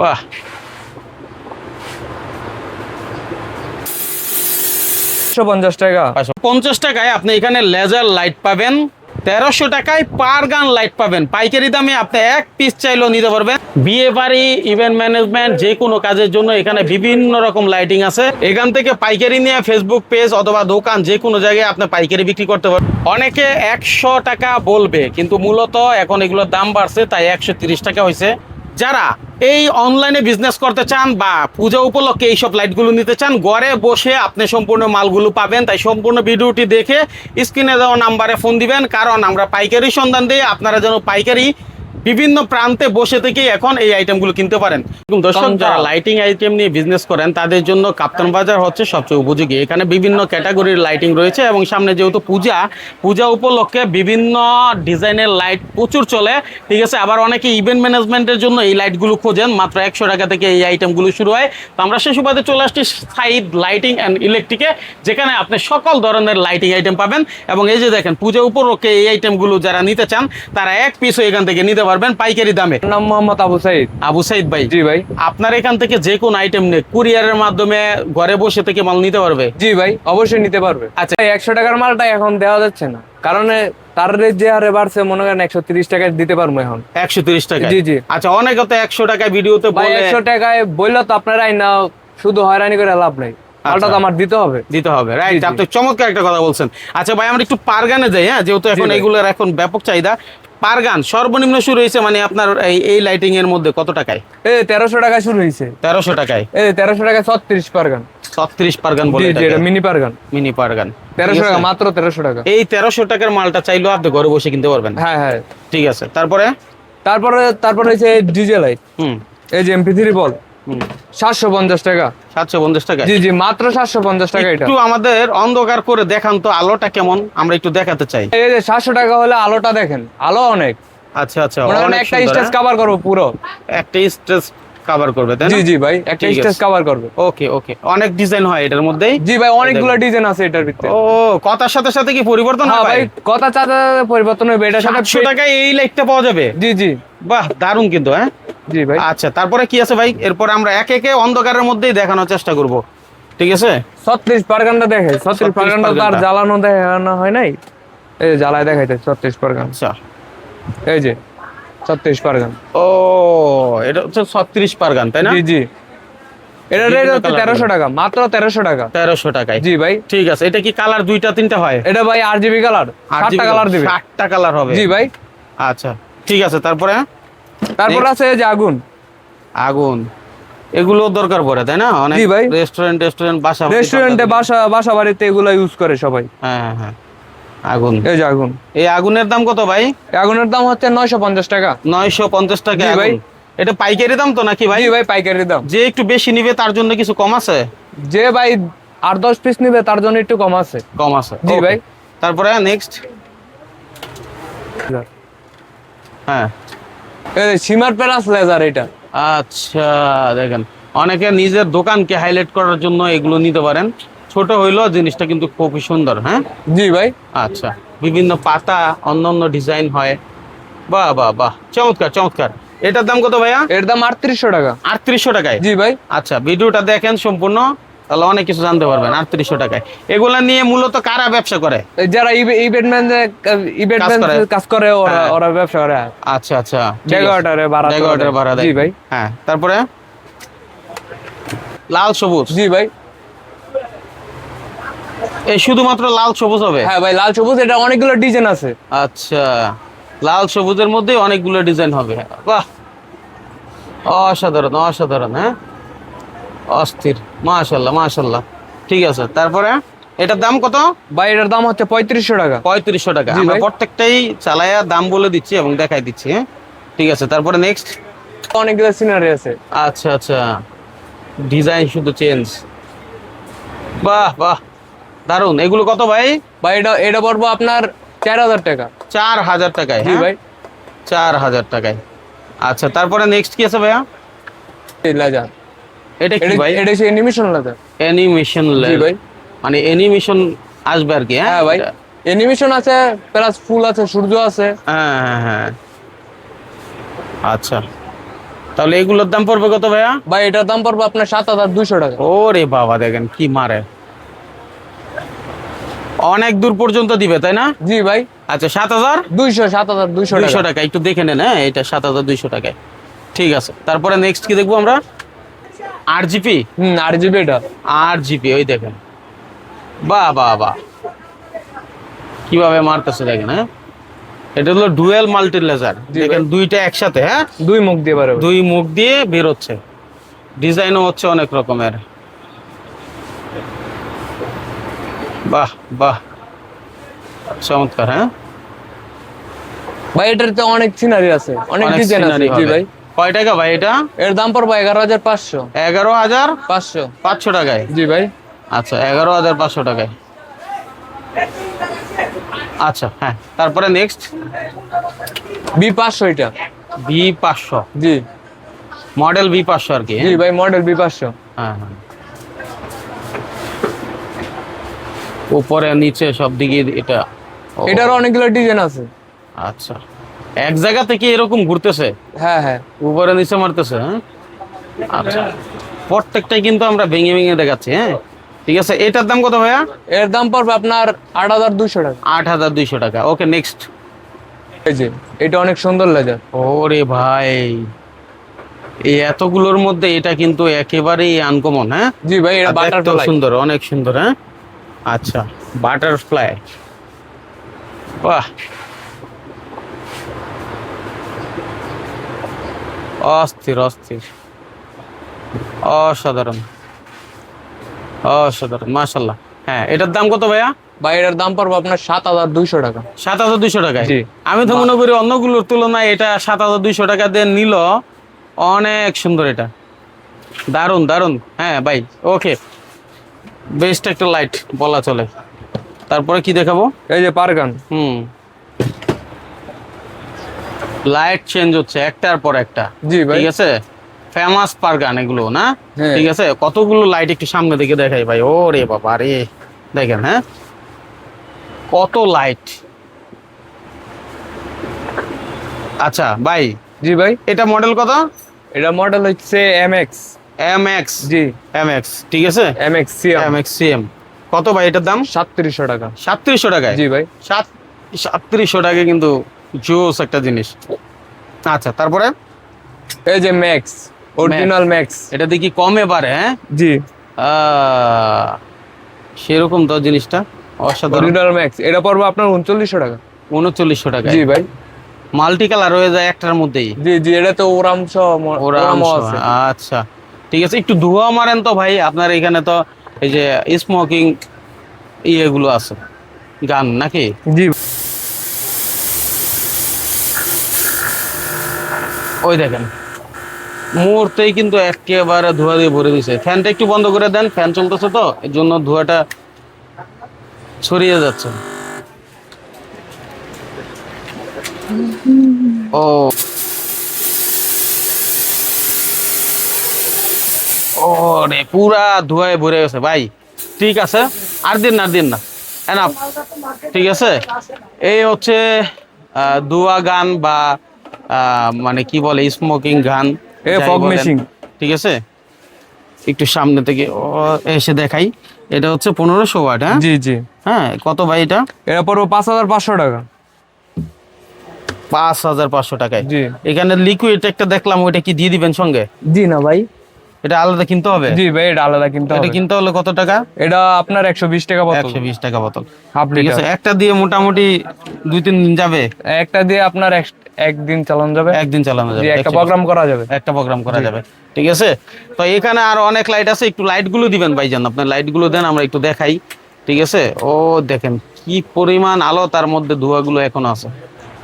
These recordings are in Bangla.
বাহ। একশো পঞ্চাশ টাকা। পঞ্চাশ টাকায় আপনি এখানে লেজার লাইট পাবেন তেরোশো টাকায় পার গান লাইট পাবেন। পাইকারি দামে আপনি এক পিস চাইলেও নিতে পারবেন। বিয়ে বাড়ি ইভেন্ট ম্যানেজমেন্ট যে কোনো কাজের জন্য এখানে বিভিন্ন রকম লাইটিং আছে। এখান থেকে পাইকারি নিয়ে ফেসবুক পেজ অথবা দোকান যে কোনো জায়গায় আপনি পাইকারি বিক্রি করতে পারবেন অনেকে একশো টাকা বলবে কিন্তু মূলত এখন এগুলোর দাম বাড়ছে তাই একশো তিরিশ টাকা হয়েছে যারা এই অনলাইনে বিজনেস করতে চান বা পূজা উপলক্ষে এইসব লাইটগুলো নিতে চান, ঘরে বসে আপনি সম্পূর্ণ মালগুলো পাবেন। তাই সম্পূর্ণ ভিডিওটি দেখে স্ক্রিনে দেওয়া নাম্বারে ফোন দিবেন। কারণ আমরা পাইকারি সন্ধান দিয়ে আপনারা যেন পাইকারি বিভিন্ন প্রান্তে বসে থেকে এখন এই আইটেমগুলো কিনতে পারেন। দর্শক যারা লাইটিং আইটেম নিয়ে বিজনেস করেন তাদের জন্য কাপ্তান বাজার হচ্ছে সবচেয়ে উপযোগী। এখানে বিভিন্ন ক্যাটাগরির লাইটিং রয়েছে এবং সামনে যেহেতু পূজা পূজা উপলক্ষে বিভিন্ন ডিজাইনের লাইট প্রচুর চলে। ঠিক আছে আবার অনেকে ইভেন্ট ম্যানেজমেন্টের জন্য এই লাইটগুলো খোঁজেন। মাত্র একশো টাকা থেকে এই আইটেমগুলো শুরু হয়। তো আমরা সেই সুবাদে চলে আসছি সাইড লাইটিং অ্যান্ড ইলেকট্রিকে যেখানে আপনি সকল ধরনের লাইটিং আইটেম পাবেন। এবং এই যে দেখেন পূজা উপলক্ষে এই আইটেমগুলো যারা নিতে চান তারা এক পিসও এখান থেকে নিতে পারবেন পাইকারি দামে। নাম মোহাম্মদ আবু সাইদ। আবু সাইদ ভাই। জি ভাই। আপনার এখান থেকে যে কোন আইটেম নেই কুরিয়ারের মাধ্যমে ঘরে বসে থেকে মাল নিতে পারবে? জি ভাই অবশ্যই নিতে পারবে। আচ্ছা। আচ্ছা একশো টাকার মালটা এখন দেওয়া যাচ্ছে না। কারণ তার রেট যে হারে বাড়ছে মনে করেন একশো তিরিশ টাকায় দিতে পারব এখন। একশো তিরিশ টাকা জি, জি। আচ্ছা অনেকে তো একশো টাকায় ভিডিওতে ভাই একশো টাকায় বলল তো আপনারাই না শুধু হয়রানি করে লাভ নাই। মালটা তো আমার দিতে হবে। দিতে হবে রাইট জি, জি। আপনি চমৎকার একটা কথা বলছেন। আচ্ছা ভাই আমরা একটু পারগানে যাই হ্যাঁ? যেহেতু এখন। এগুলোর এখন ব্যাপক চাহিদা। পারগান সর্বনিম্ন শুরু হয়েছে মানে আপনার এই লাইটিং এর মধ্যে কত টাকায়? এ তেরোশো টাকা শুরু হয়েছে। তেরোশো টাকায়? এ তেরোশো টাকায় ছত্রিশ পারগান। ছত্রিশ পারগান বলে মিনি পার গান মিনি পারগান। মিনি পারগান। তেরোশো টাকা মাত্র তেরোশো টাকা। এই তেরোশো টাকার মালটা চাইলেও আপনি ঘরে বসে কিনতে পারবেন? হ্যাঁ হ্যাঁ। ঠিক আছে। তারপরে? তারপরে তারপরে হচ্ছে ডিজে লাইট হুম। এই যে এমপি থ্রি বল। সাতশো পঞ্চাশ টাকা। সাতশো পঞ্চাশ টাকা জি জি মাত্র সাতশো পঞ্চাশ টাকা এটা। একটু আমাদের অন্ধকার করে দেখান তো আলোটা কেমন? আমরা একটু দেখাতে চাই। এই যে সাতশো টাকা হলে আলোটা দেখেন আলো অনেক। আচ্ছা আচ্ছা অনেক একটা স্টেজ হ্যাঁ? কভার করব পুরো। একটা স্টেজ কভার করবে তাই না? জি জি ভাই একটা স্টেজ কভার করবে। ওকে ওকে অনেক ডিজাইন হয় এটার মধ্যেই? জি ভাই অনেকগুলো ডিজাইন আছে এটার ভিতরে। ও কথার সাথে সাথে কি পরিবর্তন হ্যাঁ হয় ভাই কথা চাচা পরিবর্তন হবে এটার সাথে সাতশো টাকায় এই লাইটটা পাওয়া যাবে? জি জি। বাহ দারুণ কিন্তু হ্যাঁ? জি ভাই। আচ্ছা তারপরে কি আছে ভাই? এরপর আমরা একে একে অন্ধকারের মধ্যেই দেখানোর চেষ্টা করব। ঠিক আছে? ছত্রিশ পারগানটা দেখে ছত্রিশ 36 পারগানটা তো আর জ্বালানো দেখানো হয় নাই? এই জ্বালায় দেখাইতে ছত্রিশ পারগান আচ্ছা। এই যে ছত্রিশ পারগান ও এটা হচ্ছে ছত্রিশ পারগান তাই না? জি জি। এটা রেট হচ্ছে তেরোশো টাকা মাত্র তেরোশো টাকা। তেরোশো টাকায়। জি ভাই। ঠিক আছে এটা কি কালার দুইটা তিনটা হয়? এটা ভাই আর জিবি কালার সাতটা কালার দিবে। সাতটা কালার হবে। জি ভাই। আচ্ছা ঠিক আছে তারপরে? তারপর আছে যে আগুন। আগুন। এগুলো দরকার পড়ে তাই না? অনেক ভাই। রেস্টুরেন্ট রেস্টুরেন্ট বাসা রেস্টুরেন্টে বাসা বাসা বাড়িতে এগুলো ইউজ করে সবাই। হ্যাঁ হ্যাঁ, হ্যাঁ। আগুন। এই যে আগুন। এই আগুনের দাম কত ভাই? আগুনের দাম হচ্ছে নয়শো পঞ্চাশ টাকা। নয়শো পঞ্চাশ টাকা ভাই। এটা পাইকারি দাম তো নাকি ভাই? ভাই পাইকারি দাম। যে একটু বেশি নিবে তার জন্য কিছু কম আছে? যে ভাই আট দশ পিস নিবে তার জন্য একটু কম আছে। কম আছে। জি ভাই। তারপরে নেক্সট হ্যাঁ। সীমার প্যারাস লেজার এটা। আচ্ছা দেখেন। অনেকে নিজের দোকানকে হাইলাইট করার জন্য এগুলো নিতে পারেন। ছোট হইলেও জিনিসটা কিন্তু খুবই সুন্দর হ্যাঁ? জি ভাই। আচ্ছা বিভিন্ন পাতা অন্য অন্য ডিজাইন হয়। বাহ বাহ বাহ চমৎকার চমৎকার। এটার দাম কত ভাইয়া? এর দাম আটত্রিশশো টাকা। আটত্রিশশো টাকায়? জি ভাই। আচ্ছা ভিডিওটা দেখেন সম্পূর্ণ তাহলে অনেক কিছু জানতে পারবেন আটত্রিশশো টাকায়। এগুলা নিয়ে মূলত কারা ব্যবসা করে? যারা ইভেন্ট ম্যান ইভেন্ট কাজ করে। কাজ করে ওরা হ্যাঁ। ওরা ব্যবসা করে আচ্ছা আচ্ছা আছে। ডেকোরেটরে ভাড়া দেয়। ভাড়া দেয়। জি ভাই। হ্যাঁ তারপরে? লাল সবুজ। জি ভাই। এই শুধুমাত্র লাল সবুজ হবে? হ্যাঁ ভাই লাল সবুজ এটা অনেকগুলো ডিজাইন আছে। আচ্ছা লাল সবুজের মধ্যে অনেকগুলো ডিজাইন হবে। বাহ! অসাধারণ অসাধারণ হ্যাঁ? অস্থির মাশাল্লাহ মাশাল্লাহ। ঠিক আছে তারপরে এটার দাম কত? ভাই এটার দাম হচ্ছে পঁয়ত্রিশশো টাকা। পঁয়ত্রিশশো টাকা। আমরা প্রত্যেকটাই চালায়া দাম বলে দিচ্ছি এবং দেখাই দিচ্ছি হ্যাঁ? ঠিক আছে তারপরে নেক্সট অনেকগুলো সিনারি আছে। আচ্ছা আচ্ছা। ডিজাইন শুধু চেঞ্জ বাহ বাহ। দারুণ এগুলো কত ভাই? ভাই এটা এটা পড়ব আপনার চার হাজার টাকা। চার হাজার টাকায় জি হ্যাঁ? ভাই। চার হাজার টাকায়। আচ্ছা তারপরে নেক্সট কি আছে ভাইয়া? লেজার। এটা কি ভাই? এটা হচ্ছে অ্যানিমেশন লেজার। অ্যানিমেশন জি ভাই। মানে অ্যানিমেশন আসবে আর কি হ্যাঁ? হ্যাঁ ভাই? অ্যানিমেশন আছে প্লাস ফুল আছে সূর্য আছে। হ্যাঁ হ্যাঁ হ্যাঁ। আচ্ছা। তাহলে এগুলোর দাম পড়বে কত ভাইয়া? ভাই এটার দাম পড়বে আপনার সাত হাজার দুইশো টাকা। ওরে বাবা দেখেন কি মারে। অনেক দূর পর্যন্ত দিবে তাই না? জি ভাই। আচ্ছা সাত হাজার? দুইশো সাত হাজার দুইশো দুইশো টাকা একটু দেখে নেন হ্যাঁ এটা সাত হাজার দুইশো টাকায়। ঠিক আছে তারপরে নেক্সট কি দেখব আমরা? আট জিপি হুম আর জিবি এটা। আট জিপি ওই দেখেন। বাহ বাহ বাহ। কীভাবে মারতেছে দেখেন হ্যাঁ? এটা হলো ডুয়েল মাল্টি লেজার দেখেন দুইটা একসাথে হ্যাঁ? দুই মুখ দিয়ে পারে দুই মুখ দিয়ে বেরোচ্ছে। ডিজাইনও হচ্ছে অনেক রকমের। বাহ বাহ। চমৎকার হ্যাঁ? ভাই এটার তো অনেক সিনারি আছে অনেক ডিজাইন আছে। জি ভাই। কয় টাকা ভাই এটা? এর দাম পড়বে এগারো হাজার পাঁচশো। এগারো হাজার পাঁচশো। পাঁচশো টাকায়? জি ভাই। আচ্ছা এগারো হাজার পাঁচশো টাকায়। আচ্ছা হ্যাঁ তারপরে নেক্সট বি পাঁচশো এটা। বি পাঁচশো। জি। মডেল বি পাঁচশো আর কি জি ভাই মডেল বি পাঁচশো। হ্যাঁ হ্যাঁ। উপরে নিচে সব দিকে এটা। এটার অনেকগুলো ডিজাইন আছে। আচ্ছা। এক জায়গা থেকে এরকম ঘুরতেছে? হ্যাঁ হ্যাঁ। উপরে নিচে মারতেছে হ্যাঁ? আচ্ছা। প্রত্যেকটাই কিন্তু আমরা ভেঙে ভেঙে দেখাচ্ছি হ্যাঁ? ঠিক আছে এটার দাম কত ভাইয়া? এর দাম পড়বে আপনার আট হাজার দুইশো টাকা। আট হাজার দুইশো টাকা। Okay next. এই যে এটা অনেক সুন্দর লেজার। ওরে ভাই এই এতগুলোর মধ্যে এটা কিন্তু একেবারেই আনকমন হ্যাঁ? জি ভাই এটা বাটারফ্লাই সুন্দর অনেক সুন্দর হ্যাঁ? আচ্ছা বাটারফ্লাই বাহ। অস্থির অস্থির। অসাধারণ। অসাধারণ মাশাল্লাহ হ্যাঁ এটার দাম কত ভাইয়া? ভাই এটার দাম পড়বে আপনার সাত হাজার দুইশো টাকা। সাত হাজার দুইশো টাকায়? আমি তো মনে করি অন্যগুলোর তুলনায় এটা সাত হাজার দুইশো টাকা দিয়ে নিল। অনেক সুন্দর এটা। দারুণ দারুণ হ্যাঁ ভাই ওকে বেস্ট একটা লাইট বলা চলে। তারপরে কি দেখাবো? এই যে পারগান। হুম। লাইট চেঞ্জ হচ্ছে একটার পর একটা। জি ভাই। ঠিক আছে? ফেমাস পারগান এগুলো না? হ্যাঁ। ঠিক আছে? কতগুলো লাইট একটু সামনে দিকে দেখাই ভাই। ও রে বাবা রে। দেখেন হ্যাঁ? কত লাইট আচ্ছা ভাই। জি ভাই। এটা মডেল কত? এটা মডেল হচ্ছে M X M X G. M X ঠিক আছে? M X CM M X CM কত ভাই এটার দাম? সাতত্রিশশো টাকা। সাতত্রিশশো টাকায়? জি ভাই। সাত সাতত্রিশশো টাকা কিন্তু জোস একটা জিনিস। আচ্ছা তারপরে? এই যে ম্যাক্স অরিজিনাল ম্যাক্স এটা দেখি কমে পারে হ্যাঁ? জি। সেরকম তো জিনিসটা অসাধারণ। অরিজিনাল ম্যাক্স এটা পড়বে আপনার উনচল্লিশশো টাকা। উনচল্লিশশো টাকা জি ভাই। মাল্টি কালার হয়ে যায় একটার মধ্যেই। জি জি এটা তো ওরাম সহ ম- ওরা ওরামও আছে। আচ্ছা। ঠিক আছে একটু ধোয়া মারেন তো ভাই আপনার এখানে তো এই যে স্মোকিং ইয়েগুলো আছে গান নাকি? জি। ওই দেখেন মুহূর্তেই কিন্তু একেবারে ধোয়া দিয়ে ভরে দিছে। ফ্যানটা একটু বন্ধ করে দেন ফ্যান চলতেছে তো এর জন্য ধোঁয়াটা ছড়িয়ে যাচ্ছে। ও। ও রে পুরা ধোঁয়ায় ভরে গেছে ভাই। ঠিক আছে আর দিন না দিন না। এনাফ ঠিক আছে? এই হচ্ছে আহ, দুয়া গান বা আহ, মানে কি বলে স্মোকিং গান। ঠিক আছে? একটু সামনে থেকে ও, এসে দেখাই। এটা হচ্ছে পনেরোশো ওয়াট হ্যাঁ? জি জি। হ্যাঁ কত ভাই এটা? এটা পড়বে পাঁচ হাজার পাঁচশো টাকা। পাঁচ হাজার পাঁচশো টাকায়। এখানে লিকুইড একটা দেখলাম ওইটা কি দিয়ে দিবেন সঙ্গে? জি না ভাই। এটা আলাদা কিনতে হবে? জি ভাই এটা আলাদা কিনতে এটা কিনতে হলে কত টাকা? এটা আপনার একশো বিশ টাকা বোতল। একশো বিশ টাকা বোতল। Half litre. একটা দিয়ে মোটামুটি দুই তিন দিন যাবে? একটা দিয়ে আপনার একদিন চালানো যাবে। একদিন চালানো যাবে একটা প্রোগ্রাম করা যাবে। একটা প্রোগ্রাম করা যাবে। ঠিক আছে? তো এখানে আর অনেক লাইট আছে একটু লাইটগুলো দিবেন ভাইজান। আপনার লাইটগুলো দেন আমরা একটু দেখাই। ঠিক আছে? ও দেখেন কি পরিমাণ আলো তার মধ্যে ধোঁয়াগুলো এখন আছে।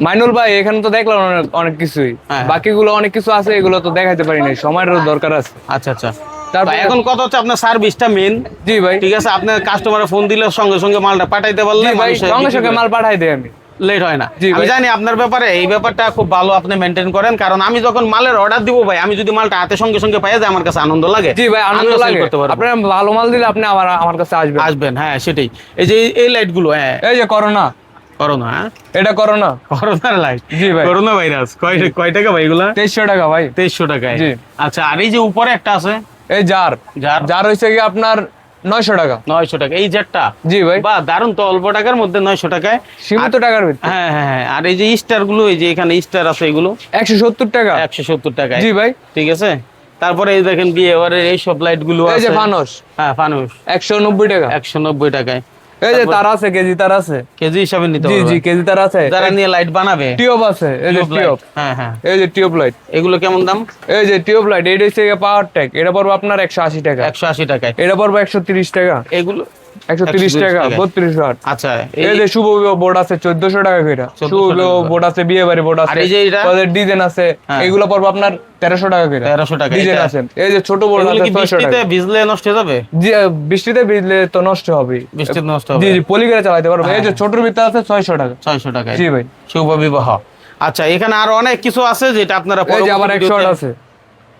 মাইনুল ভাই এখানে তো দেখলাম অনেক কিছুই। হ্যাঁ। বাকিগুলো অনেক কিছু আছে এগুলো তো দেখাইতে পারি নাই সময়েরও দরকার আছে। আচ্ছা আচ্ছা। তারপরে- এখন কত হচ্ছে আপনার সার্ভিসটা মেন জি ভাই। ঠিক আছে আপনার কাস্টমারে ফোন দিলে সঙ্গে সঙ্গে মালটা পাঠাইতে পারলে ভাই সঙ্গে সঙ্গে মাল পাঠাই দেয় আমি। লেট হয় না। আমি জানি আপনার ব্যাপারে এই ব্যাপারটা খুব ভালো আপনি মেনটেন করেন কারণ আমি যখন মালের অর্ডার দিব ভাই আমি যদি মালটা হাতে সঙ্গে সঙ্গে পাই যায় আমার কাছে আনন্দ লাগে। জি ভাই আনন্দ লাগে। করতে পারব। আপনার ভালো মাল দিলে আপনি আমার আমার কাছে আসবেন। আসবেন হ্যাঁ সেটাই। এই যে এই লাইটগুলো হ্যাঁ। এই যে করোনা করোনা হ্যাঁ? এটা করো না করোনার লাইট জি ভাই। করোনা ভাইরাস কয় কয় টাকা ভাই এগুলা? টাকা টাকায়। জি। আচ্ছা আর এই যে উপরে একটা আছে? এই জার যার জার হয়েছে কি আপনার নয়শো টাকা। নয়শো টাকা। এই জেটটা জি ভাই। বা দারুণ তো অল্প টাকার মধ্যে নয়শো টাকায়। সীমিত টাকার ভিতরে। হ্যাঁ হ্যাঁ হ্যাঁ। আর এই যে স্টারগুলো এই যে এখানে স্টার আছে এগুলো? একশো সত্তর টাকা। একশো সত্তর টাকায়। জি ভাই। ঠিক আছে? তারপরে এই দেখেন বিয়ে এই সব লাইটগুলো এই যে আছে। ফানস হ্যাঁ ফানুস একশো নব্বই টাকা। একশো নব্বই টাকায়। এই যে তার আছে কেজি তার আছে। কেজি হিসাবে নিতে জি জি কেজি তার আছে। যারা নিয়ে লাইট বানাবে টিউব আছে এই যে টিউব হ্যাঁ হ্যাঁ। এই যে টিউব লাইট এগুলো কেমন দাম? এই যে টিউব লাইট এটা হচ্ছে পাওয়ার ট্যাগ এটা পড়বে আপনার একশো আশি টাকা। একশো আশি টাকায়। এটা পড়বে একশো তিরিশ টাকা। এগুলো 130 টাকা টাকা। বত্রিশ আচ্ছা এই যে শুভ বোর্ড আছে চোদ্দশো টাকা করে 1400 শুভ বোর্ড আছে বিয়ে বাড়ি বোর্ড আছে। এই ডিজাইন আছে হ্যাঁ। এগুলো পড়বে আপনার তেরোশো টাকা করে তেরোশো টাকা ডিজাইন আছে। এই যে ছোট বোর্ড আছে কি ছয়শো বৃষ্টিতে টাকা ভিজলে নষ্ট হয়ে যাবে? জি বৃষ্টিতে ভিজলে তো নষ্ট হবে বৃষ্টিতে নষ্ট হবে। জি পলি করে চালাতে পারবে। এই যে ছোটর ভিতরে আছে ছয়শো টাকা। ছয়শো টাকায়। জি ভাই। শুভ বিবাহ। আচ্ছা এখানে আরও অনেক কিছু আছে যেটা আপনারা আবার আছে।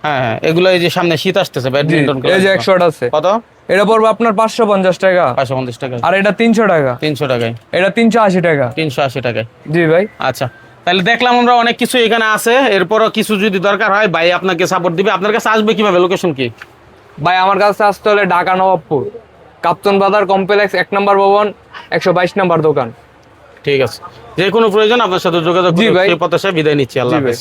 হ্যাঁ হ্যাঁ এগুলো এই যে সামনে শীত আসতেছে ব্যাডমিন্টন এই যে একশো আছে কত? এটা পড়বে আপনার পাঁচশো পঞ্চাশ টাকা। পাঁচশো পঞ্চাশ টাকা। আর এটা তিনশো টাকা। তিনশো টাকায়। এটা তিনশো আশি টাকা। তিনশো আশি টাকায়। জি ভাই। আচ্ছা তাহলে দেখলাম আমরা অনেক কিছু এখানে আছে এরপরও কিছু যদি দরকার হয় ভাই আপনাকে সাপোর্ট দিবে। আপনার কাছে আসবে কীভাবে? লোকেশন কি? ভাই আমার কাছে আসতে হলে ঢাকা নবাবপুর কাপ্তন বাজার কমপ্লেক্স এক নম্বর ভবন একশো বাইশ নম্বর দোকান। ঠিক আছে। যে কোনো প্রয়োজন আপনার সাথে যোগাযোগ জি ভাই। প্রত্যাশায় বিদায় নিচ্ছি। আল্লাহ হাফেজ।